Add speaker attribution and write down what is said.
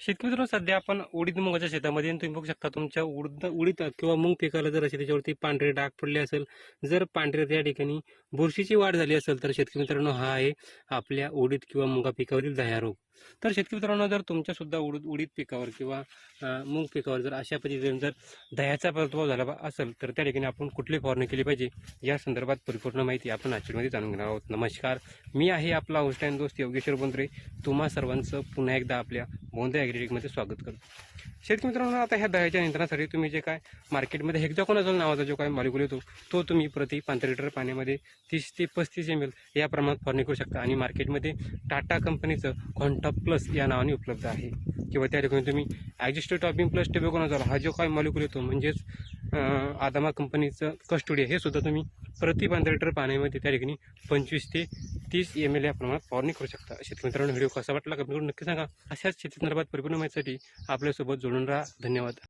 Speaker 1: शेतकरी मित्रांनो सध्या आपण उडीद मुगाच्या शेतामध्ये तुम्ही बघू शकता तुमच्या उडद उडीद किंवा मूग पिकाला जर असेल त्याच्यावरती पांढरे डाग पडले असेल जर पांढरे त्या ठिकाणी बुरशीची वाढ झाली असेल तर शेतकरी मित्रांनो हा आहे आपल्या उडीद किंवा मुगा पिकावरील दह्या रोग. तर शेतकरी मित्रांनो जर तुमच्या सुद्धा उडीद उडीद पिकावर किंवा मूग पिकावर जर अशा पद्धतीने जर दह्याचा प्रादुर्भाव झाला बा- असेल तर त्या ठिकाणी आपण कुठली फवारणी केली पाहिजे या संदर्भात परिपूर्ण माहिती आपण आजच्यामध्ये जाणून घेणार आहोत. नमस्कार. मी आहे आपला होस्टाईन दोस्त योगेश्वर बोंद्रे. तुम्हा सर्वांचं पुन्हा एकदा आपल्या बोंदे ॲग्रिटेकमध्ये स्वागत करतो. शेतकरी मित्रांनो आता ह्या दह्याच्या नियंत्रणासाठी तुम्ही जे काय मार्केटमध्ये हेक्झाकोनाझोल नावाचा जो काय मॉलिक्यूल येतो तो तुम्ही प्रति पंधरा लिटर पाण्यामध्ये तीस ते पस्तीस एम एल या प्रमाणात फवारणी करू शकता. आणि मार्केटमध्ये टाटा कंपनीचं क्वांटा प्लस या नावाने उपलब्ध आहे. किंवा त्या ठिकाणी तुम्ही ॲग्जिस्टो टॉपिंग प्लस टेबेकोनाझोल हा जो काय मॉलिक्यूल येतो म्हणजेच आदामा कंपनीचं कस्टोडी हे सुद्धा तुम्ही प्रति पंधरा लिटर पाण्यामध्ये त्या ठिकाणी पंचवीस ते तीस एम एल या प्रमाणात फवारणी करू शकता. शेतकरी मित्रांनो व्हिडिओ कसा वाटला कमेंट करून नक्की सांगा. अशाच शेती संदर्भात परिपूर्ण माहितीसाठी आपल्यासोबत जोडून राहा. धन्यवाद.